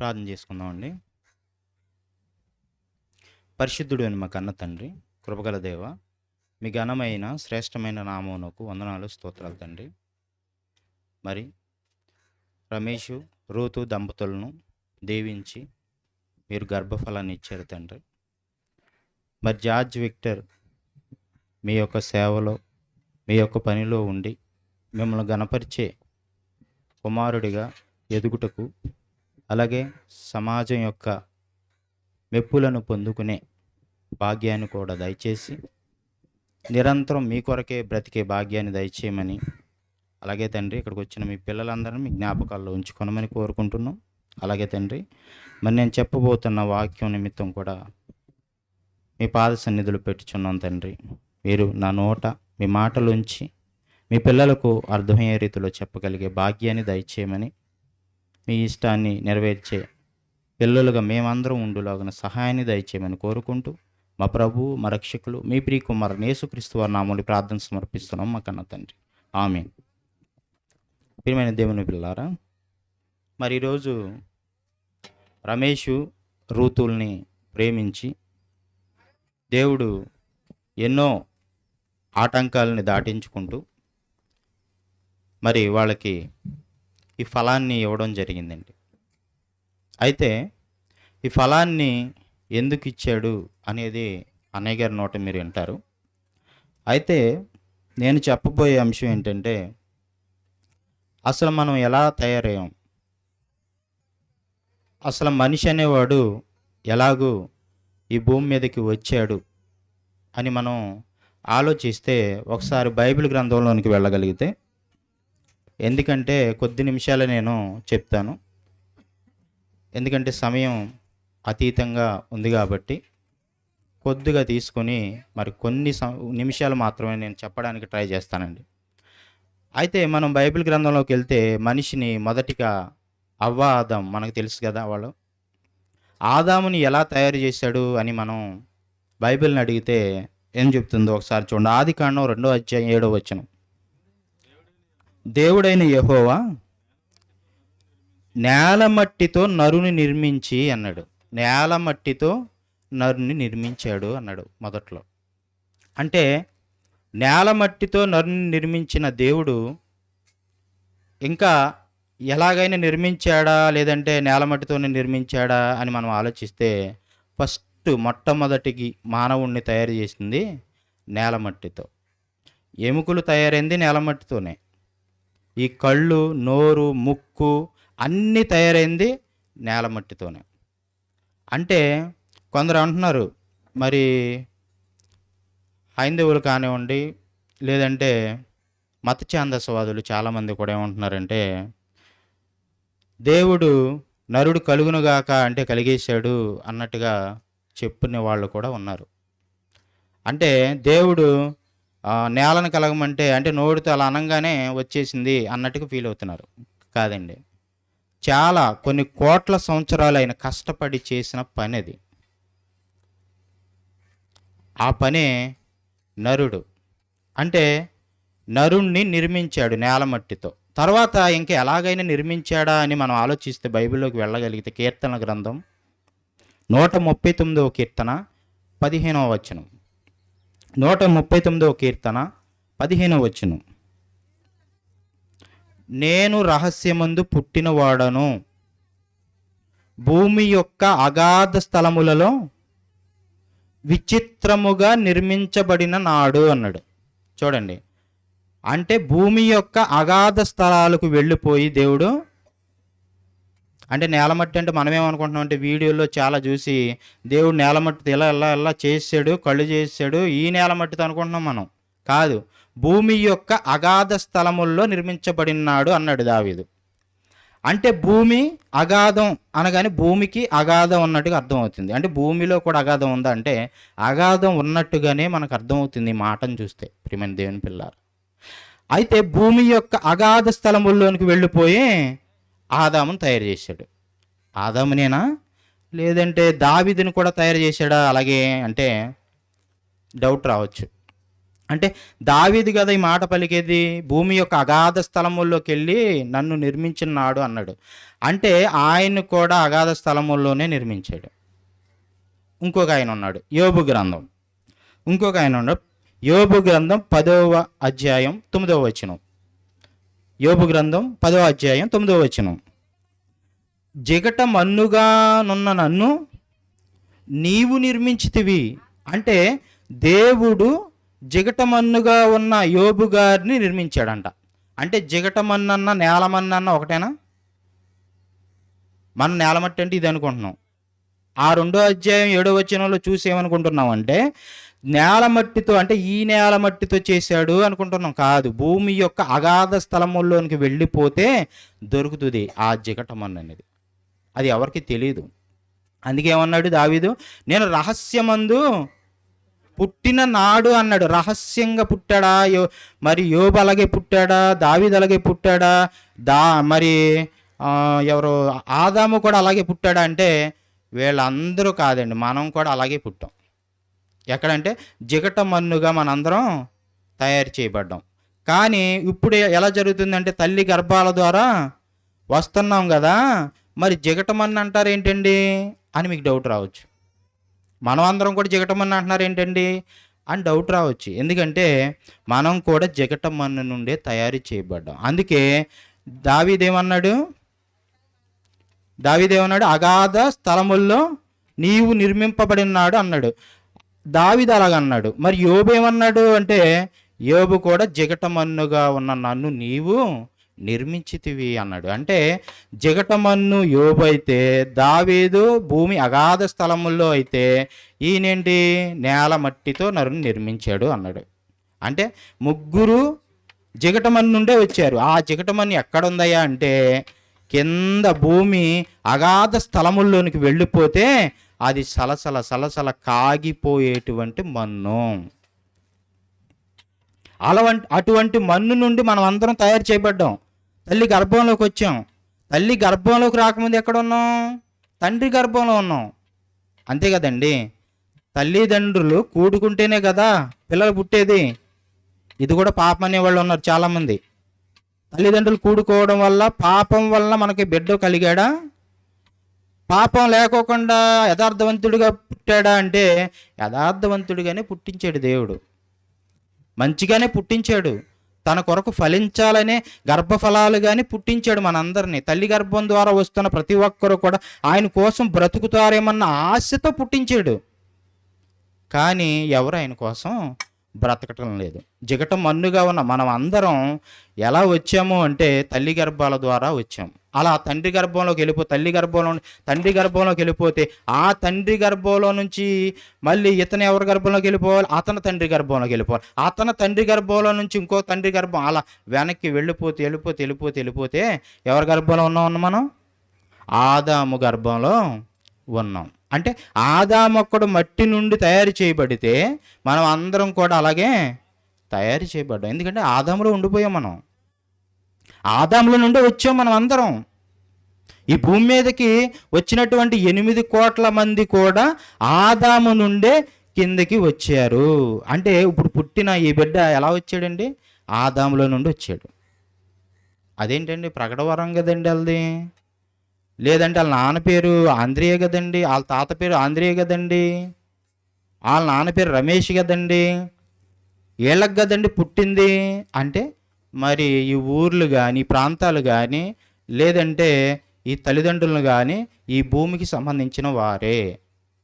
ప్రార్థన చేసుకుందామండి. పరిశుద్ధుడు అని మా కన్న తండ్రి కృపగల దేవ మీ ఘనమైన శ్రేష్టమైన నామమునకు వందనాలు స్తోత్రాలు తండ్రి. మరి రమేష్ రూతు దంపతులను దీవించి మీరు గర్భఫలాన్ని ఇచ్చారు తండ్రి. మరి జార్జ్ విక్టర్ మీ యొక్క సేవలో మీ యొక్క పనిలో ఉండి మిమ్మల్ని గణపరిచే కుమారుడిగా ఎదుగుటకు అలాగే సమాజం యొక్క మెప్పులను పొందుకునే భాగ్యాన్ని కూడా దయచేసి నిరంతరం మీ కొరకే బ్రతికే భాగ్యాన్ని దయచేయమని అలాగే తండ్రి ఇక్కడికి వచ్చిన మీ పిల్లలందరినీ మీ జ్ఞాపకాల్లో ఉంచుకొనమని కోరుకుంటున్నాం. అలాగే తండ్రి మరి నేను చెప్పబోతున్న వాక్యం నిమిత్తం కూడా మీ పాద సన్నిధులు పెట్టుచున్నాం తండ్రి. మీరు నా నోట మీ మాటలుంచి మీ పిల్లలకు అర్థమయ్యే రీతిలో చెప్పగలిగే భాగ్యాన్ని దయచేయమని మీ ఇష్టాన్ని నెరవేర్చే పిల్లలుగా మేమందరం ఉండులాగిన సహాయాన్ని దయచేయమని కోరుకుంటూ మా ప్రభు మా రక్షకులు మీ ప్రియ కుమార్ నేసుక్రీస్తు వారి నామూలి ప్రార్థన సమర్పిస్తున్నాం మా కన్న తండ్రి. ఆమె ప్రియమైన దేవుని పిల్లారా మరి ఈరోజు రమేష్ రూతుల్ని ప్రేమించి దేవుడు ఎన్నో ఆటంకాలని దాటించుకుంటూ మరి వాళ్ళకి ఈ ఫలాన్ని ఇవ్వడం జరిగిందండి. అయితే ఈ ఫలాన్ని ఎందుకు ఇచ్చాడు అనేది అన్నయ్య గారి నోట మీరు వింటారు. అయితే నేను చెప్పబోయే అంశం ఏంటంటే అసలు మనం ఎలా తయారయ్యాం? అసలు మనిషి అనేవాడు ఎలాగూ ఈ భూమి మీదకి వచ్చాడు అని మనం ఆలోచిస్తే ఒకసారి బైబిల్ గ్రంథంలోనికి వెళ్ళగలిగితే ఎందుకంటే కొద్ది నిమిషాలు నేను చెప్తాను. ఎందుకంటే సమయం అతీతంగా ఉంది కాబట్టి కొద్దిగా తీసుకొని మరి కొన్ని నిమిషాలు మాత్రమే నేను చెప్పడానికి ట్రై చేస్తానండి. అయితే మనం బైబిల్ గ్రంథంలోకి వెళ్తే మనిషిని మొదటిగా అవ్వ ఆదాం మనకు తెలుసు కదా వాళ్ళు. ఆదాముని ఎలా తయారు చేశాడు అని మనం బైబిల్ని అడిగితే ఏం చెప్తుందో ఒకసారి చూడండి. ఆది కాండం రెండో అధ్యాయం ఏడో వచ్చను దేవుడైన యెహోవా నేల మట్టితో నరుని నిర్మించి అన్నాడు. నేల మట్టితో నరుని నిర్మించాడు అన్నాడు మొదట్లో. అంటే నేల మట్టితో నరుని నిర్మించిన దేవుడు ఇంకా ఎలాగైనా నిర్మించాడా లేదంటే నేల మట్టితోనే నిర్మించాడా అని మనం ఆలోచిస్తే ఫస్ట్ మొట్టమొదటికి మానవుణ్ణి తయారు చేసింది నేల మట్టితో. ఎముకలు తయారైంది నేల మట్టితోనే. ఈ కళ్ళు నోరు ముక్కు అన్నీ తయారైంది నేల మట్టితోనే. అంటే కొందరు అంటున్నారు మరి హైందవులు కానివ్వండి లేదంటే మత ఛాందసవాదులు చాలామంది కూడా ఏమంటున్నారంటే దేవుడు నరుడు కలుగునుగాక అంటే కలిగేశాడు అన్నట్టుగా చెప్పుకునే వాళ్ళు కూడా ఉన్నారు. అంటే దేవుడు నేలను కలగమంటే అంటే నోటితో అలా అనంగానే వచ్చేసింది అన్నట్టుగా ఫీల్ అవుతున్నారు. కాదండి. చాలా కొన్ని కోట్ల సంవత్సరాలు ఆయన కష్టపడి చేసిన పని అది ఆ పనే నరుడు. అంటే నరుణ్ణి నిర్మించాడు నేలమట్టితో తర్వాత ఇంకా ఎలాగైనా నిర్మించాడా అని మనం ఆలోచిస్తే బైబిల్లోకి వెళ్ళగలిగితే కీర్తన గ్రంథం నూట ముప్పై తొమ్మిదవ కీర్తన పదిహేనవ వచనం. నూట ముప్పై తొమ్మిదవ కీర్తన పదిహేనవ వచ్చును నేను రహస్యమందు పుట్టినవాడను. భూమి యొక్క అగాధ స్థలములలో విచిత్రముగా నిర్మించబడిన నాడు అన్నాడు. చూడండి. అంటే భూమి యొక్క అగాధ స్థలాలకు వెళ్ళిపోయి దేవుడు అంటే నేలమట్టి అంటే మనమేమనుకుంటున్నాం అంటే వీడియోలో చాలా చూసి దేవుడు నేలమట్టితో ఇలా ఇలా ఇలా చేసాడు కళ్ళు చేసాడు ఈ నేలమట్టితో అనుకుంటున్నాం మనం. కాదు. భూమి యొక్క అగాధ స్థలముల్లో నిర్మించబడినాడు అన్నాడు దావీదు. అంటే భూమి అగాధం అనగానే భూమికి అగాధం ఉన్నట్టుగా అర్థమవుతుంది. అంటే భూమిలో కూడా అగాధం ఉందా అంటే అగాధం ఉన్నట్టుగానే మనకు అర్థమవుతుంది ఈ మాటను చూస్తే ప్రియమైన దేవుని పిల్లారు అయితే భూమి యొక్క అగాధ స్థలముల్లోనికి వెళ్ళిపోయి ఆదామును తయారు చేశాడు. ఆదామునేనా? లేదంటే దావిదిని కూడా తయారు చేశాడా? అలాగే అంటే డౌట్ రావచ్చు. అంటే దావీది కదా ఈ మాట పలికేది? భూమి యొక్క అగాధ స్థలముల్లోకి వెళ్ళి నన్ను నిర్మించినాడు అన్నాడు. అంటే ఆయన కూడా అగాధ స్థలముల్లోనే నిర్మించాడు. ఇంకొక ఆయన ఉన్నాడు యోబు గ్రంథం. ఇంకొక ఆయన ఉన్నాడు యోబు గ్రంథం పదవ అధ్యాయం తొమ్మిదవ వచనం. యోబు గ్రంథం పదవ అధ్యాయం తొమ్మిదవ వచనం. జిగట మన్నుగానున్న నన్ను నీవు నిర్మించితివి. అంటే దేవుడు జిగటమన్నుగా ఉన్న యోబు గారిని నిర్మించాడంట. అంటే జిగటమన్నన్న నేలమన్నన్న ఒకటేనా? మన నేలమట్టి అంటే ఇది అనుకుంటున్నాం. ఆ రెండో అధ్యాయం ఏడో వచనంలో చూసి ఏమనుకుంటున్నాం అంటే నేల మట్టితో అంటే ఈ నేల మట్టితో చేశాడు అనుకుంటున్నాం. కాదు భూమి యొక్క అగాధ స్థలముల్లోనికి వెళ్ళిపోతే దొరుకుతుంది ఆ జిగటమన్ను అనేది అది ఎవరికి తెలియదు అందుకే ఏమన్నాడు దావీదు? నేను రహస్యమందు పుట్టిన నాడు అన్నాడు. రహస్యంగా పుట్టాడా? యో మరి యోబు అలాగే పుట్టాడా? దావీదు అలాగే పుట్టాడా? దా మరి ఎవరు? ఆదాము కూడా అలాగే పుట్టాడా? అంటే వీళ్ళందరూ కాదండి. మనం కూడా అలాగే పుట్టాం. ఎక్కడంటే జిగట మన్నుగా మనందరం తయారు చేయబడ్డాం. కానీ ఇప్పుడు ఎలా జరుగుతుందంటే తల్లి గర్భాల ద్వారా వస్తున్నాం కదా మరి జిగటమన్ను అంటారు ఏంటండి అని మీకు డౌట్ రావచ్చు. మనం అందరం కూడా జిగటమన్ను అంటున్నారు ఏంటండి అని డౌట్ రావచ్చు. ఎందుకంటే మనం కూడా జిగటమన్ను నుండే తయారు చేయబడ్డాం. అందుకే దావీదేమన్నాడు? దావిదేమన్నాడు అగాధ స్థలముల్లో నీవు నిర్మింపబడినాడు అన్నాడు. దావీదు అలాగన్నాడు మరి యోబు ఏమన్నాడు అంటే యోబు కూడా జిగటమన్నుగా ఉన్న నన్ను నీవు నిర్మించితివి అన్నాడు. అంటే జగటమన్ను యోబు అయితే దావీదు భూమి అగాధ స్థలముల్లో అయితే ఈయనేంటి? నేల మట్టితో నరుని నిర్మించాడు అన్నాడు. అంటే ముగ్గురు జగటమన్నుండే వచ్చారు. ఆ జిగటమన్ను ఎక్కడుందయ్యా అంటే కింద భూమి అగాధ స్థలముల్లోనికి వెళ్ళిపోతే అది సలసల సలసల కాగిపోయేటువంటి మన్ను. అలవంటి అటువంటి మన్ను నుండి మనం అందరం తయారు చేయబడ్డాం. తల్లి గర్భంలోకి వచ్చాం. తల్లి గర్భంలోకి రాకముందు ఎక్కడ ఉన్నాం తండ్రి గర్భంలో ఉన్నాం. అంతే కదండి. తల్లిదండ్రులు కూడుకుంటేనే కదా పిల్లలు పుట్టేది. ఇది కూడా పాపం అనేవాళ్ళు ఉన్నారు చాలామంది. తల్లిదండ్రులు కూడుకోవడం వల్ల పాపం వల్ల మనకి బిడ్డ కలిగాడా? పాపం లేకోకుండా యథార్థవంతుడిగా పుట్టాడా అంటే యథార్థవంతుడిగానే పుట్టించాడు దేవుడు. మంచిగానే పుట్టించాడు. తన కొరకు ఫలించాలనే గర్భఫలాలు కానీ పుట్టించాడు మనందరినీ. తల్లి గర్భం ద్వారా వస్తున్న ప్రతి ఒక్కరూ కూడా ఆయన కోసం బ్రతుకుతారేమన్న ఆశతో పుట్టించాడు. కానీ ఎవరు ఆయన కోసం? బ్రతకటం లేదు జిగటం మన్నుగా ఉన్న మనం అందరం ఎలా వచ్చాము అంటే తల్లి గర్భాల ద్వారా వచ్చాము అలా తండ్రి గర్భంలోకి వెళ్ళిపో తల్లి గర్భంలో తండ్రి గర్భంలోకి వెళ్ళిపోతే ఆ తండ్రి గర్భంలో నుంచి మళ్ళీ ఇతను ఎవరి గర్భంలోకి వెళ్ళిపోవాలి? అతని తండ్రి గర్భంలోకి వెళ్ళిపోవాలి. అతని తండ్రి గర్భంలో నుంచి ఇంకో తండ్రి గర్భం అలా వెనక్కి వెళ్ళిపోతే వెళ్ళిపోతే వెళ్ళిపోతే వెళ్ళిపోతే ఎవరి గర్భంలో ఉన్నాం మనం? ఆదాము గర్భంలో ఉన్నాం. అంటే ఆదామొక్కడు మట్టి నుండి తయారు చేయబడితే మనం అందరం కూడా అలాగే తయారు చేయబడ్డాం. ఎందుకంటే ఆదాములో ఉండిపోయాం మనం. ఆదాముల నుండి వచ్చాం మనం అందరం. ఈ భూమి మీదకి వచ్చినటువంటి ఎనిమిది కోట్ల మంది కూడా ఆదాము నుండే కిందకి వచ్చారు. అంటే ఇప్పుడు పుట్టిన ఈ బిడ్డ ఎలా వచ్చాడండి? ఆదాములో నుండి వచ్చాడు. అదేంటండి? ప్రకటవరం కదండి వాళ్ళది. లేదంటే వాళ్ళ నాన్న పేరు ఆంధ్రేయ కదండి వాళ్ళ తాత పేరు ఆంధ్రేయ కదండి వాళ్ళ నాన్న పేరు రమేష్ కదండి వీళ్ళకి కదండి పుట్టింది. అంటే మరి ఈ ఊర్లు కానీ ప్రాంతాలు కానీ లేదంటే ఈ తల్లిదండ్రులను కానీ ఈ భూమికి సంబంధించిన వారే.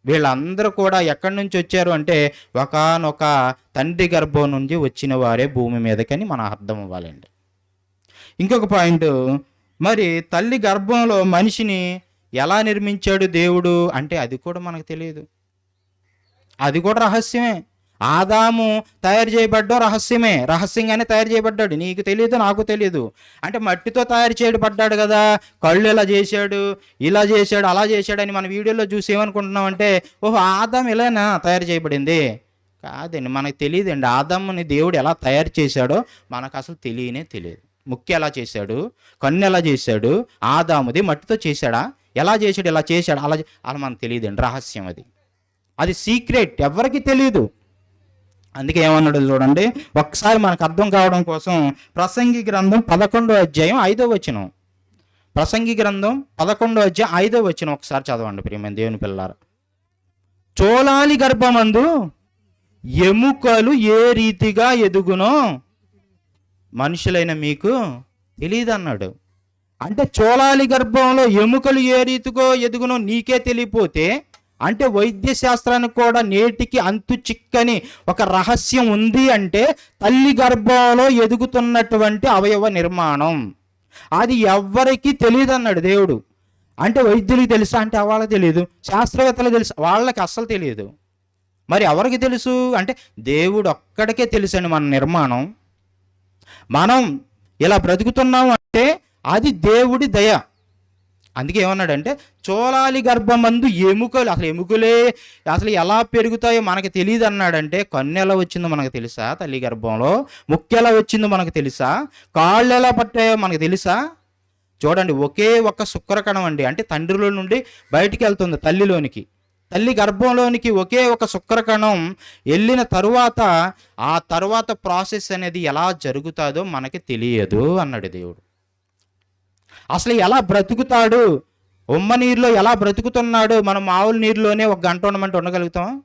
వీళ్ళందరూ కూడా ఎక్కడి నుంచి వచ్చారు అంటే ఒకనొక తండ్రి గర్భం నుంచి వచ్చిన వారే భూమి మీదకని మన అర్థం అవ్వాలండి. ఇంకొక పాయింట్ మరి తల్లి గర్భంలో మనిషిని ఎలా నిర్మించాడు దేవుడు? అంటే అది కూడా మనకు తెలియదు. అది కూడా రహస్యమే. ఆదాము తయారు చేయబడ్డం రహస్యమే. రహస్యంగానే తయారు చేయబడ్డాడు. నీకు తెలియదు నాకు తెలియదు. అంటే మట్టితో తయారు చేయబడ్డాడు కదా. కళ్ళు ఇలా చేశాడు ఇలా చేశాడు అలా చేశాడు అని మన వీడియోలో చూసి ఏమనుకుంటున్నాం అంటే ఓహో ఆదాం ఇలానా తయారు చేయబడింది? కాదండి మనకు తెలియదండి. ఆదాముని దేవుడు ఎలా తయారు చేశాడో మనకు అసలు తెలియనే తెలియదు. ముక్కు ఎలా చేశాడు? కన్ను ఎలా చేశాడు? ఆదాముది మట్టితో చేశాడా? ఎలా చేశాడు? ఎలా చేశాడు? అలా అలా మనకు తెలియదండి. రహస్యం అది. అది సీక్రెట్. ఎవరికి తెలియదు అందుకే ఏమన్నాడు చూడండి? ఒకసారి మనకు అర్థం కావడం కోసం ప్రసంగి గ్రంథం పదకొండో అధ్యాయం ఐదో వచనం. ప్రసంగి గ్రంథం పదకొండో అధ్యాయం ఐదో వచనం ఒకసారి చదవండి ప్రియమైన దేవుని పిల్లారు చోళాలి గర్భమందు ఎముకలు ఏ రీతిగా ఎదుగునో మనుషులైన మీకు తెలియదు అన్నాడు అంటే చోళాలి గర్భంలో ఎముకలు ఏ రీతిగో ఎదుగునో నీకే తెలియపోతే అంటే వైద్య శాస్త్రానికి కూడా నేటికి అంతు చిక్కని ఒక రహస్యం ఉంది అంటే తల్లి గర్భంలో ఎదుగుతున్నటువంటి అవయవ నిర్మాణం. అది ఎవ్వరికీ తెలియదు అన్నాడు దేవుడు. అంటే వైద్యులకు తెలుసా? అంటే వాళ్ళకి తెలియదు శాస్త్రవేత్తలకు తెలుసు. వాళ్ళకి అస్సలు తెలియదు మరి ఎవరికి తెలుసు? అంటే దేవుడు ఒక్కడికే తెలుసండి మన నిర్మాణం. మనం ఇలా బ్రతుకుతున్నాం అంటే అది దేవుడి దయ. అందుకే ఏమన్నాడంటే చోళాలి గర్భమందు ఎముకలు అసలు ఎముకలే అసలు ఎలా పెరుగుతాయో మనకు తెలియదు అన్నాడంటే కన్ను ఎలా వచ్చిందో మనకు తెలుసా తల్లి గర్భంలో? ముక్కు ఎలా వచ్చిందో మనకు తెలుసా? కాళ్ళు ఎలా పట్టాయో మనకు తెలుసా? చూడండి ఒకే ఒక్క శుక్రకణం అండి. అంటే తండ్రిలో నుండి బయటికి వెళ్తుంది తల్లిలోనికి. తల్లి గర్భంలోనికి ఒకే ఒక శుక్రకణం వెళ్ళిన తరువాత ఆ తరువాత ప్రాసెస్ అనేది ఎలా జరుగుతుందో మనకి తెలియదు అన్నాడు దేవుడు. అసలు ఎలా బ్రతుకుతాడు? ఉమ్మ నీరులో ఎలా బ్రతుకుతున్నాడు? మనం మామూలు నీరులోనే ఒక గంట ఉండమంటే ఉండగలుగుతాం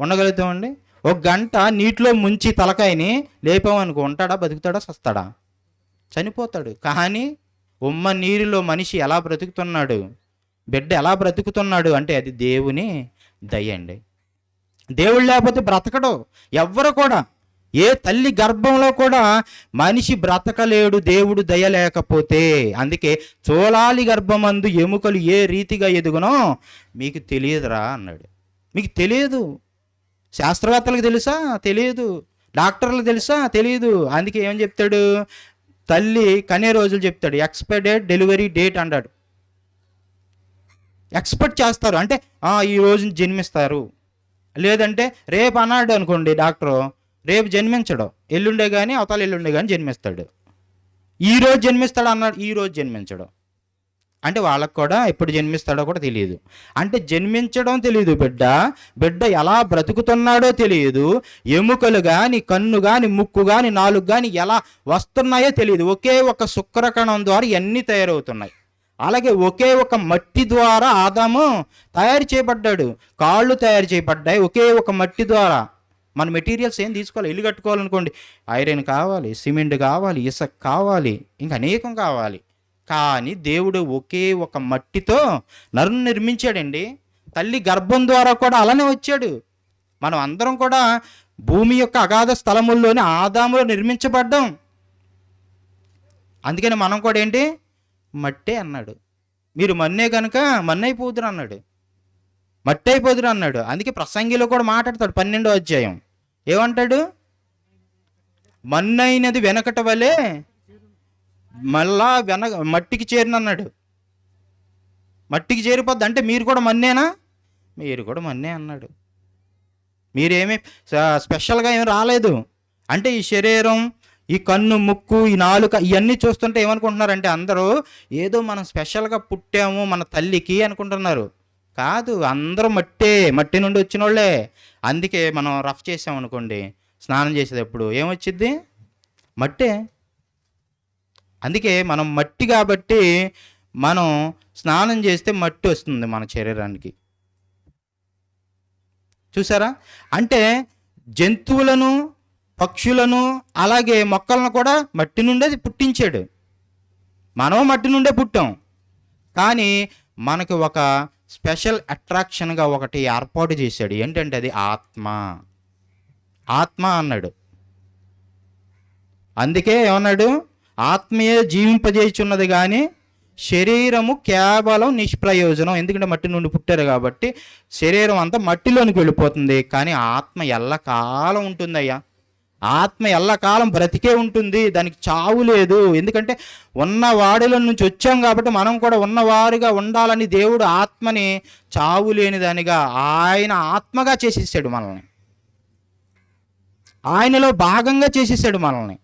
ఉండగలుగుతామండి ఒక గంట నీటిలో ముంచి తలకాయని లేపామనుకో ఉంటాడా? బతుకుతాడా? సస్తాడా? చనిపోతాడు. కానీ ఉమ్మ నీరులో మనిషి ఎలా బ్రతుకుతున్నాడు? బిడ్డ ఎలా బ్రతుకుతున్నాడు అంటే అది దేవుని దయ అండి. దేవుడు లేకపోతే బ్రతకడు. ఎవ్వరు కూడా ఏ తల్లి గర్భంలో కూడా మనిషి బ్రతకలేడు దేవుడు దయ లేకపోతే. అందుకే చోళాలి గర్భమందు ఎముకలు ఏ రీతిగా ఎదుగునో మీకు తెలియదురా అన్నాడు. మీకు తెలియదు. శాస్త్రవేత్తలకు తెలుసా? తెలియదు. డాక్టర్లకు తెలుసా? తెలియదు. అందుకే ఏం చెప్తాడు? తల్లి కనే రోజులు చెప్తాడు. ఎక్స్పెక్టెడ్ డెలివరీ డేట్ అంటాడు. ఎక్స్పెక్ట్ చేస్తారు. అంటే ఈ రోజు జన్మిస్తారు. లేదంటే రేపు అన్నాడు అనుకోండి డాక్టరు రేపు జన్మించడు. ఎల్లుండే కానీ అవతల ఎల్లుండే కానీ జన్మిస్తాడు. ఈ రోజు జన్మిస్తాడు అన్నాడు ఈ రోజు జన్మించడు. అంటే వాళ్ళకు కూడా ఎప్పుడు జన్మిస్తాడో కూడా తెలియదు. అంటే జన్మించడం తెలియదు బిడ్డ. బిడ్డ ఎలా బ్రతుకుతున్నాడో తెలియదు. ఎముకలు కానీ కన్ను కానీ ముక్కు కానీ నాలుగు కానీ ఎలా వస్తున్నాయో తెలియదు. ఒకే ఒక శుక్రకణం ద్వారా ఇవన్నీ తయారవుతున్నాయి? అలాగే ఒకే ఒక మట్టి ద్వారా ఆదాము తయారు చేయబడ్డాడు. కాళ్ళు తయారు చేయబడ్డాయి. ఒకే ఒక మట్టి ద్వారా. మన మెటీరియల్స్ ఏం తీసుకోవాలి? ఇల్లు కట్టుకోవాలనుకోండి. ఐరన్ కావాలి సిమెంట్ కావాలి ఇసక్ కావాలి ఇంకా అనేకం కావాలి. కానీ దేవుడు ఒకే ఒక మట్టితో నరుని నిర్మించాడండి. తల్లి గర్భం ద్వారా కూడా అలానే వచ్చాడు. మనం అందరం కూడా భూమి యొక్క అగాధ స్థలముల్లోనే ఆదాములో నిర్మించబడ్డాం. అందుకని మనం కూడా ఏంటి? మట్టే అన్నాడు. మీరు మన్నే కనుక మన్నైపోదురు అన్నాడు. మట్టి అయిపోదురు అన్నాడు. అందుకే ప్రసంగిలో కూడా మాట్లాడతాడు పన్నెండో అధ్యాయం. ఏమంటాడు? మన్నైనది వెనకట వలె మళ్ళా వెనక మట్టికి చేరినన్నాడు. మట్టికి చేరిపోద్ది అంటే మీరు కూడా మన్నేనా? మీరు కూడా మన్నే అన్నాడు. మీరేమీ స్పెషల్గా ఏం రాలేదు. అంటే ఈ శరీరం ఈ కన్ను ముక్కు ఈ నాలుక ఇవన్నీ చూస్తుంటే ఏమనుకుంటున్నారంటే అందరూ ఏదో మనం స్పెషల్గా పుట్టాము మన తల్లికి అనుకుంటున్నారు. కాదు అందరూ మట్టే మట్టి నుండి వచ్చిన వాళ్ళే అందుకే మనం రఫ్ చేసామనుకోండి స్నానం చేసేటప్పుడు ఏమొచ్చిద్ది? మట్టే. అందుకే మనం మట్టి కాబట్టి మనం స్నానం చేస్తే మట్టి వస్తుంది మన శరీరానికి. చూసారా? అంటే జంతువులను పక్షులను అలాగే మొక్కలను కూడా మట్టి నుండే పుట్టించాడు. మనం మట్టి నుండే పుట్టాం. కానీ మనకి ఒక స్పెషల్ అట్రాక్షన్గా ఒకటి ఏర్పాటు చేశాడు. ఏంటంటే అది ఆత్మ. ఆత్మ అన్నాడు. అందుకే ఏమన్నాడు? ఆత్మయే జీవింపజేయుచున్నది కానీ శరీరము కేవలం నిష్ప్రయోజనం. ఎందుకంటే మట్టి నుండి పుట్టారు కాబట్టి శరీరం అంతా మట్టిలోనికి వెళ్ళిపోతుంది. కానీ ఆత్మ ఎల్లకాలం ఉంటుందయ్యా. ఆత్మ ఎల్లకాలం బ్రతికే ఉంటుంది దానికి చావు లేదు. ఎందుకంటే ఉన్న వాడిలో నుంచి వచ్చాం కాబట్టి మనం కూడా ఉన్నవారుగా ఉండాలని దేవుడు ఆత్మని చావు లేని దానిగా ఆయన ఆత్మగా చేసేసాడు మనల్ని. ఆయనలో భాగంగా చేసేసాడు మనల్ని.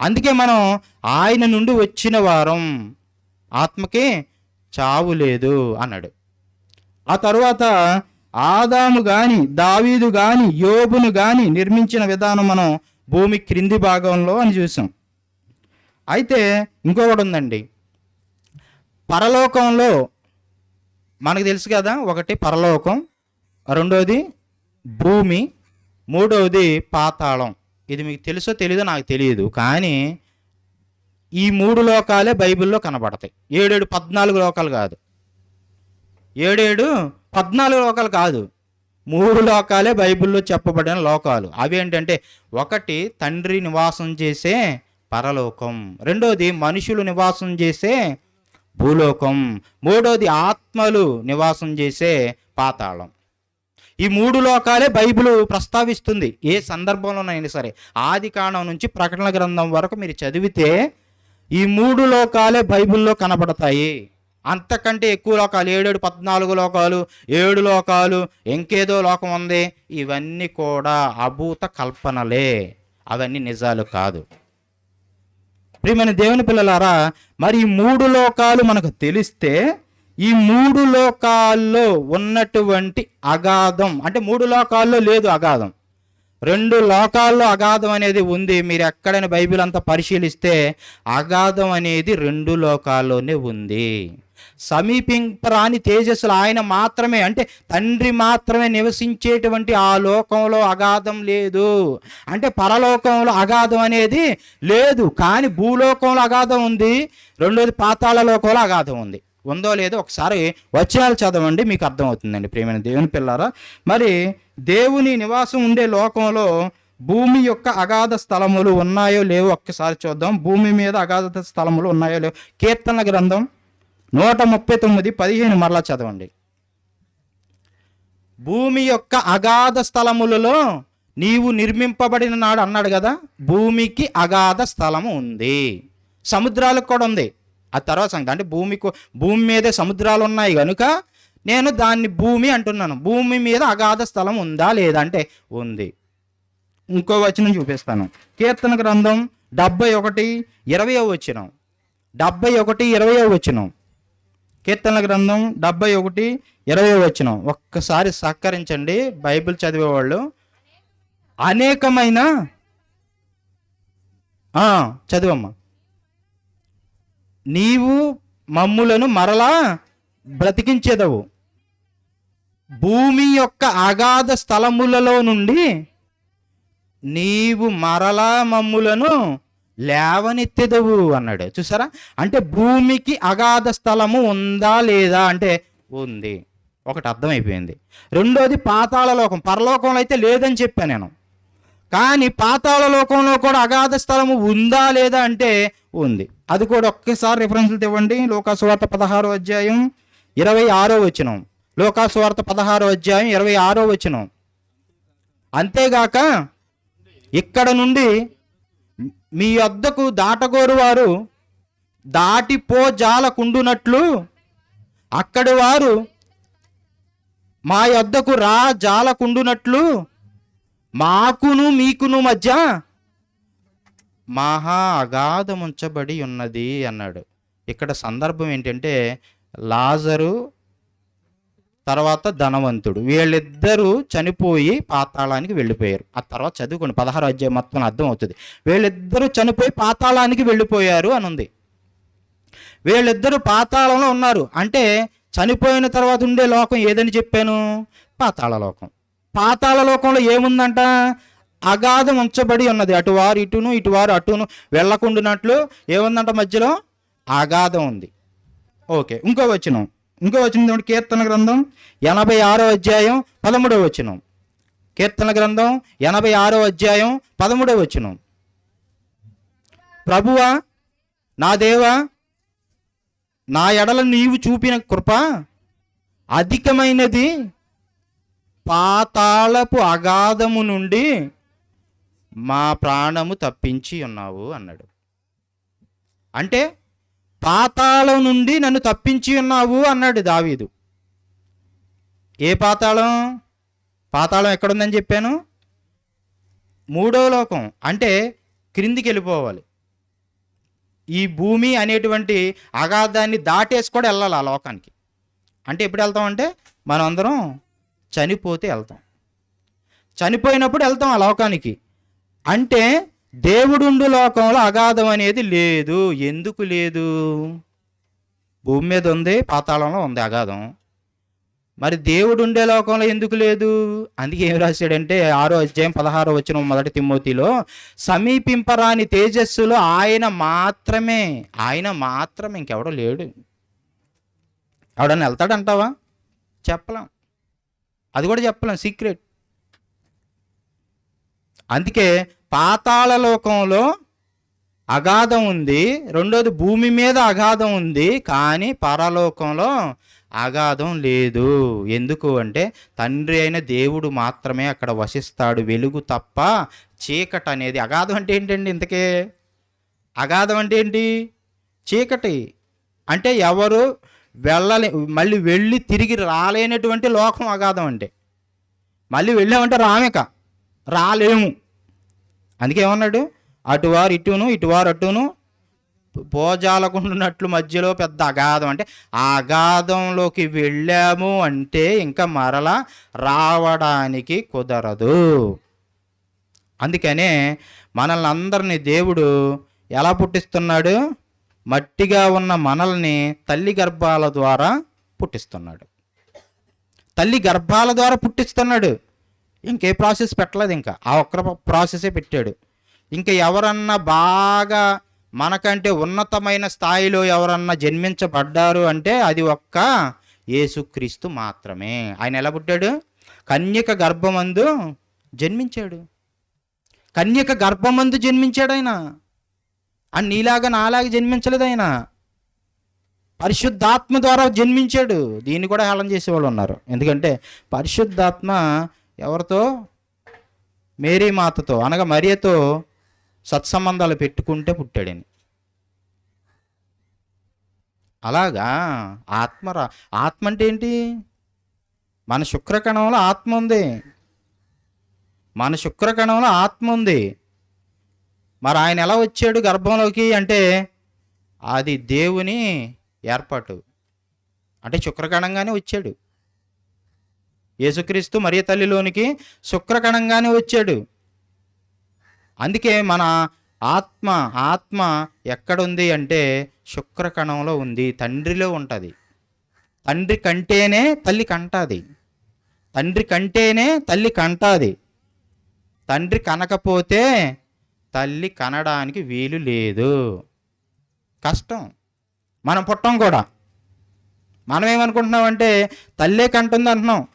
అందుకే మనం ఆయన నుండి వచ్చిన వారం ఆత్మకి చావు లేదు అన్నాడు. ఆ తర్వాత ఆదాము గాని దావీదు గాని యోబును గాని నిర్మించిన విధానం మనం భూమి క్రింది భాగంలో అని చూసాం. అయితే ఇంకొకటి ఉందండి. పరలోకంలో మనకు తెలుసు కదా ఒకటి పరలోకం రెండోది భూమి మూడవది పాతాళం. ఇది మీకు తెలుసో తెలియదో నాకు తెలియదు కానీ ఈ మూడు లోకాలే బైబిల్లో కనబడతాయి. ఏడేడు పద్నాలుగు లోకాలు కాదు. ఏడేడు పద్నాలుగు లోకాలు కాదు. మూడు లోకాలే బైబిల్లో చెప్పబడిన లోకాలు. అవి ఏంటంటే ఒకటి తండ్రి నివాసం చేసే పరలోకం. రెండోది మనుషులు నివాసం చేసే భూలోకం. మూడోది ఆత్మలు నివాసం చేసే పాతాళం. ఈ మూడు లోకాలే బైబిల్ ప్రస్తావిస్తుంది. ఏ సందర్భంలోనైనా సరే ఆది కాండం నుంచి ప్రకటన గ్రంథం వరకు మీరు చదివితే ఈ మూడు లోకాలే బైబిల్లో కనబడతాయి. అంతకంటే ఎక్కువ లోకాలు ఏడేడు పద్నాలుగు లోకాలు ఏడు లోకాలు ఇంకేదో లోకం ఉంది. ఇవన్నీ కూడా అభూత కల్పనలే. అవన్నీ నిజాలు కాదు. ప్రియమైన దేవుని పిల్లలారా మరి ఈ మూడు లోకాలు మనకు తెలిస్తే ఈ మూడు లోకాల్లో ఉన్నటువంటి అగాధం అంటే మూడు లోకాల్లో లేదు అగాధం. రెండు లోకాల్లో అగాధం అనేది ఉంది. మీరు ఎక్కడైనా బైబిల్ అంతా పరిశీలిస్తే అగాధం అనేది రెండు లోకాల్లోనే ఉంది. సమీపింపరాని తేజస్సులు ఆయన మాత్రమే. అంటే తండ్రి మాత్రమే నివసించేటువంటి ఆ లోకంలో అగాధం లేదు. అంటే పరలోకంలో అగాధం అనేది లేదు. కానీ భూలోకంలో అగాధం ఉంది. రెండోది పాతాళ లోకంలో అగాధం ఉంది. ఉందో లేదో ఒకసారి వచనాలు చదవండి మీకు అర్థమవుతుందండి ప్రియమైన దేవుని పిల్లారా. మరి దేవుని నివాసం ఉండే లోకంలో భూమి యొక్క అగాధ స్థలములు ఉన్నాయో లేవో ఒక్కసారి చూద్దాం. భూమి మీద అగాధ స్థలములు ఉన్నాయో లేవో కీర్తన గ్రంథం నూట ముప్పై తొమ్మిది పదిహేను మరలా చదవండి. భూమి యొక్క అగాధ స్థలములలో నీవు నిర్మింపబడిన నాడు అన్నాడు కదా భూమికి అగాధ స్థలము ఉంది. సముద్రాలకు కూడా ఉంది. ఆ తర్వాత సంగతి. అంటే భూమికి భూమి మీదే సముద్రాలు ఉన్నాయి కనుక నేను దాన్ని భూమి అంటున్నాను. భూమి మీద అగాధ స్థలం ఉందా లేదా అంటే ఉంది. ఇంకో వచనం చూపిస్తాను. కీర్తన గ్రంథం డెబ్బై ఒకటి ఇరవయో వచ్చినం డెబ్బై ఒకటి ఇరవయో వచ్చినం కీర్తనల గ్రంథం డెబ్బై ఒకటి ఇరవై వచ్చిన ఒక్కసారి సహకరించండి. బైబిల్ చదివేవాళ్ళు. అనేకమైన చదివమ్మా. నీవు మమ్ములను మరలా బ్రతికించేదవు. భూమి యొక్క అగాధ స్థలములలో నుండి నీవు మరలా మమ్ములను లేవనెత్తెదవు అన్నాడు. చూసారా? అంటే భూమికి అగాధ స్థలము ఉందా లేదా అంటే ఉంది. ఒకటి అర్థమైపోయింది. రెండోది పాతాళ లోకం. పరలోకంలో అయితే లేదని చెప్పాను నేను. కానీ పాతాళ లోకంలో కూడా అగాధ స్థలము ఉందా లేదా అంటే ఉంది. అది కూడా ఒక్కసారి రిఫరెన్స్లు ఇవ్వండి లోకాసువార్త పదహారో అధ్యాయం ఇరవై ఆరో వచనం. లోకాసువార్త పదహారో అధ్యాయం ఇరవై ఆరో వచనం. అంతేగాక ఇక్కడ నుండి మీ వద్దకు దాటగోరు వారు దాటిపో జాలకుండునట్లు అక్కడి వారు మా యొద్దకు రా జాలకుండునట్లు మాకును మీకును మధ్య మహా అగాధముంచబడి ఉన్నది అన్నాడు. ఇక్కడ సందర్భం ఏంటంటే లాజరు తర్వాత ధనవంతుడు. వీళ్ళిద్దరూ చనిపోయి పాతాళానికి వెళ్ళిపోయారు. ఆ తర్వాత చదువుకోండి పదహారు అధ్యాయం మొత్తం అర్థం అవుతుంది. వీళ్ళిద్దరూ చనిపోయి పాతాళానికి వెళ్ళిపోయారు అని ఉంది. వీళ్ళిద్దరూ పాతాళంలో ఉన్నారు. అంటే చనిపోయిన తర్వాత ఉండే లోకం ఏదని చెప్పాను? పాతాళ లోకం. పాతాళ లోకంలో ఏముందంట? అగాధం ఉంచబడి ఉన్నది. అటువారు ఇటును ఇటువారు అటును వెళ్ళకుండానట్లు ఏముందంట మధ్యలో? అగాధం ఉంది. ఓకే ఇంకో వచ్చినాం ఇంకో వచ్చిన కీర్తన గ్రంథం ఎనభై ఆరో అధ్యాయం పదమూడవ వచనం. కీర్తన గ్రంథం ఎనభై ఆరో అధ్యాయం పదమూడవ వచనం. ప్రభువా నా దేవా నా ఎడల నీవు చూపిన కృప అధికమైనది పాతాళపు అగాధము నుండి మా ప్రాణము తప్పించి ఉన్నావు అన్నాడు. అంటే పాతాళం నుండి నన్ను తప్పించి ఉన్నావు అన్నాడు దావీదు. ఏ పాతాళం? పాతాళం ఎక్కడుందని చెప్పాను? మూడో లోకం అంటే క్రిందికి వెళ్ళిపోవాలి. ఈ భూమి అనేటువంటి అగాధాన్ని దాటేసి కూడా వెళ్ళాలి ఆ లోకానికి. అంటే ఎప్పుడు వెళ్తామంటే మనం అందరం చనిపోతే వెళ్తాం. చనిపోయినప్పుడు వెళ్తాం ఆ లోకానికి. అంటే దేవుడుండు లోకంలో అగాధం అనేది లేదు. ఎందుకు లేదు? భూమి మీద ఉంది పాతాళంలో ఉంది అగాధం. మరి దేవుడు ఉండే లోకంలో ఎందుకు లేదు? అందుకే ఏం రాశాడంటే ఆరో అధ్యాయం పదహారో వచ్చిన మొదటి తిమ్మోతిలో సమీపింపరాని తేజస్సులో ఆయన మాత్రమే ఆయన మాత్రమే ఇంకెవడో లేడు. ఎవడన్నా వెళ్తాడంటావా? చెప్పలేం. అది కూడా చెప్పలేం సీక్రెట్. అందుకే పాతాళ లోకంలో అగాధం ఉంది. రెండోది భూమి మీద అగాధం ఉంది. కానీ పరలోకంలో అగాధం లేదు. ఎందుకు అంటే తండ్రి అయిన దేవుడు మాత్రమే అక్కడ వసిస్తాడు. వెలుగు తప్ప చీకటి అనేది అగాధం అంటే ఏంటండి ఇంతకే? అగాధం అంటే ఏంటి? చీకటి. అంటే ఎవరు వెళ్ళలే మళ్ళీ వెళ్ళి తిరిగి రాలేనటువంటి లోకం అగాధం అంటే. మళ్ళీ వెళ్ళామంటే రామిక. రాలేము. అందుకే ఏమన్నాడు? అటువారు ఇటును ఇటువారు అటును పోజాలకుంటున్నట్లు మధ్యలో పెద్ద అగాధం అంటే ఆ అగాధంలోకి వెళ్ళాము అంటే ఇంకా మరలా రావడానికి కుదరదు. అందుకనే మనల్ని అందరినీ దేవుడు ఎలా పుట్టిస్తున్నాడు? మట్టిగా ఉన్న మనల్ని తల్లి గర్భాల ద్వారా పుట్టిస్తున్నాడు. తల్లి గర్భాల ద్వారా పుట్టిస్తున్నాడు. ఇంకే ప్రాసెస్ పెట్టలేదు ఇంకా. ఆ ఒక్క ప్రాసెసే పెట్టాడు. ఇంకా ఎవరన్నా బాగా మనకంటే ఉన్నతమైన స్థాయిలో ఎవరన్నా జన్మించబడ్డారు అంటే అది ఒక్క యేసుక్రీస్తు మాత్రమే. ఆయన ఎలా పుట్టాడు? కన్యక గర్భమందు జన్మించాడు. కన్యక గర్భమందు జన్మించాడు ఆయన. అని నీలాగా నాలాగా జన్మించలేదు ఆయన. పరిశుద్ధాత్మ ద్వారా జన్మించాడు. దీన్ని కూడా హేళన చేసేవాళ్ళు ఉన్నారు. ఎందుకంటే పరిశుద్ధాత్మ ఎవరితో? మేరీ మాతతో. అనగా మరియతో సత్సంబంధాలు పెట్టుకుంటే పుట్టాడని. అలాగా? ఆత్మరా ఆత్మ అంటే ఏంటి మన శుక్రకణంలో ఆత్మ ఉంది. మన శుక్రకణంలో ఆత్మ ఉంది. మరి ఆయన ఎలా వచ్చాడు గర్భంలోకి అంటే అది దేవుని ఏర్పాటు. అంటే శుక్రకణంగానే వచ్చాడు. యేసుక్రీస్తు మరియ తల్లిలోనికి శుక్రకణంగానే వచ్చాడు. అందుకే మన ఆత్మ ఆత్మ ఎక్కడుంది అంటే శుక్రకణంలో ఉంది తండ్రిలో ఉంటుంది. తండ్రి కంటేనే తల్లి కంటాది. తండ్రి కంటేనే తల్లి కంటాది. తండ్రి కనకపోతే తల్లి కనడానికి వీలు లేదు. కష్టం. మనం పుట్టం కూడా. మనం ఏమనుకుంటున్నామంటే తల్లే కంటుంది అంటున్నాం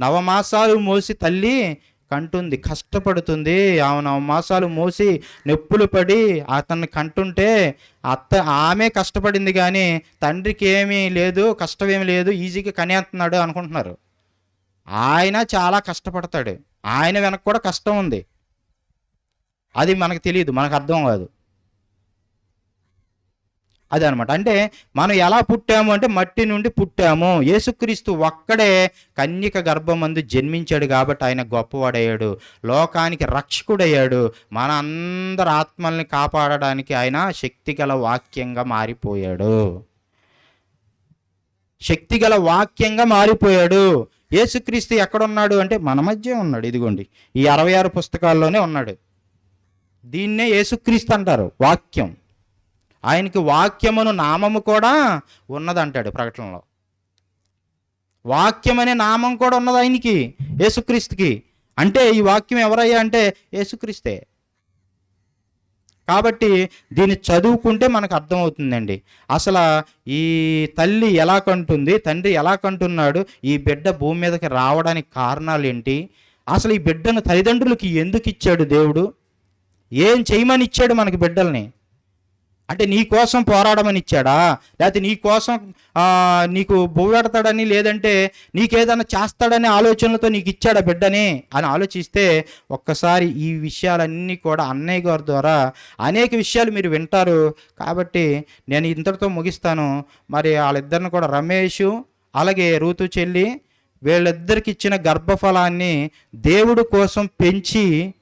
నవమాసాలు మోసి తల్లి కంటుంది కష్టపడుతుంది. ఆమె నవమాసాలు మోసి నొప్పులు పడి అతన్ని కంటుంటే అత్త ఆమె కష్టపడింది కానీ తండ్రికి ఏమీ లేదు కష్టం ఏమీ లేదు ఈజీగా కనేస్తున్నాడు అనుకుంటున్నారు. ఆయన చాలా కష్టపడతాడు. ఆయన వెనక కూడా కష్టం ఉంది. అది మనకు తెలియదు మనకు అర్థం కాదు. అదనమాట. అంటే మనం ఎలా పుట్టాము అంటే మట్టి నుండి పుట్టాము. యేసుక్రీస్తు ఒక్కడే కన్యక గర్భమందు జన్మించాడు కాబట్టి ఆయన గొప్పవాడయ్యాడు. లోకానికి రక్షకుడయ్యాడు. మన అందరి ఆత్మల్ని కాపాడడానికి ఆయన శక్తిగల వాక్యంగా మారిపోయాడు. శక్తిగల వాక్యంగా మారిపోయాడు. యేసుక్రీస్తు ఎక్కడున్నాడు అంటే మన మధ్య ఉన్నాడు. ఇదిగోండి ఈ అరవై ఆరు పుస్తకాల్లోనే ఉన్నాడు. దీన్నే యేసుక్రీస్తు అంటారు వాక్యం. ఆయనకి వాక్యమును నామము కూడా ఉన్నదంటాడు ప్రకటనలో. వాక్యం అనే నామం కూడా ఉన్నది ఆయనకి యేసుక్రీస్తుకి. అంటే ఈ వాక్యం ఎవరయ్యా అంటే యేసుక్రీస్తే. కాబట్టి దీన్ని చదువుకుంటే మనకు అర్థమవుతుందండి. అసలు ఈ తల్లి ఎలా కంటుంది తండ్రి ఎలా కంటున్నాడు ఈ బిడ్డ భూమి మీదకి రావడానికి కారణాలు ఏంటి అసలు ఈ బిడ్డను తల్లిదండ్రులకి ఎందుకు ఇచ్చాడు దేవుడు? ఏం చేయమని ఇచ్చాడు మనకి బిడ్డల్ని? అంటే నీ కోసం పోరాడమని ఇచ్చాడా? లేకపోతే నీ కోసం నీకు బువ్వెడతాడని లేదంటే నీకేదైనా చేస్తాడనే ఆలోచనలతో నీకు ఇచ్చాడా బిడ్డని? అని ఆలోచిస్తే ఒక్కసారి ఈ విషయాలన్నీ కూడా అన్నయ్య గారి ద్వారా అనేక విషయాలు మీరు వింటారు. కాబట్టి నేను ఇంతటితో ముగిస్తాను. మరి వాళ్ళిద్దరిని కూడా రమేష్ అలాగే రూతు చెల్లి వీళ్ళిద్దరికి ఇచ్చిన గర్భఫలాన్ని దేవుడు కోసం పెంచి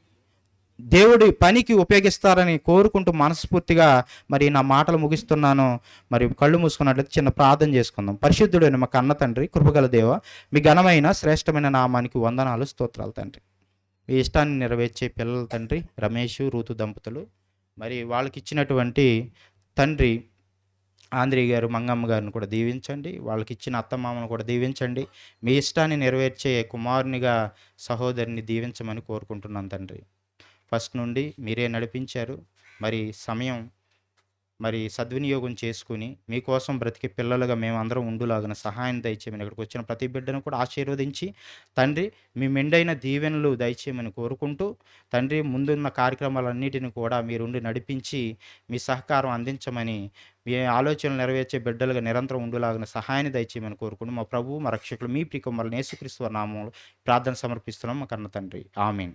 దేవుడి పనికి ఉపయోగిస్తారని కోరుకుంటూ మనస్ఫూర్తిగా మరి నా మాటలు ముగిస్తున్నాను. మరి కళ్ళు మూసుకున్నట్లయితే చిన్న ప్రార్థన చేసుకుందాం. పరిశుద్ధుడైన మా కన్న తండ్రి కృపగల దేవ మీ ఘనమైన శ్రేష్టమైన నామానికి వందనాలు స్తోత్రాలు తండ్రి. మీ ఇష్టాన్ని నెరవేర్చే పిల్లల తండ్రి రమేష్ రూతు దంపతులు మరి వాళ్ళకి ఇచ్చినటువంటి తండ్రి ఆంధ్రీ గారు మంగమ్మ గారిని కూడా దీవించండి. వాళ్ళకి ఇచ్చిన అత్తమామను కూడా దీవించండి. మీ ఇష్టాన్ని నెరవేర్చే కుమారునిగా సహోదరిని దీవించమని కోరుకుంటున్నాను తండ్రి. ఫస్ట్ నుండి మీరే నడిపించారు. మరి సమయం మరి సద్వినియోగం చేసుకుని మీకోసం బ్రతికే పిల్లలుగా మేము అందరం ఉండులాగిన సహాయం దయచేయమని ఇక్కడికి వచ్చిన ప్రతి బిడ్డను కూడా ఆశీర్వదించి తండ్రి మీ మెండైన దీవెనలు దయచేయమని కోరుకుంటూ తండ్రి ముందున్న కార్యక్రమాలన్నిటిని కూడా మీరుండి నడిపించి మీ సహకారం అందించమని మీ ఆలోచనలు నెరవేర్చే బిడ్డలుగా నిరంతరం ఉండులాగిన సహాయాన్ని దయచేయమని కోరుకుంటూ మా ప్రభువు మా రక్షకులు మీ ప్రికుమారులు నేసుక్రీస్తు నామంలో ప్రార్థన సమర్పిస్తున్నాం. మా కన్న తండ్రి. ఆమెన్.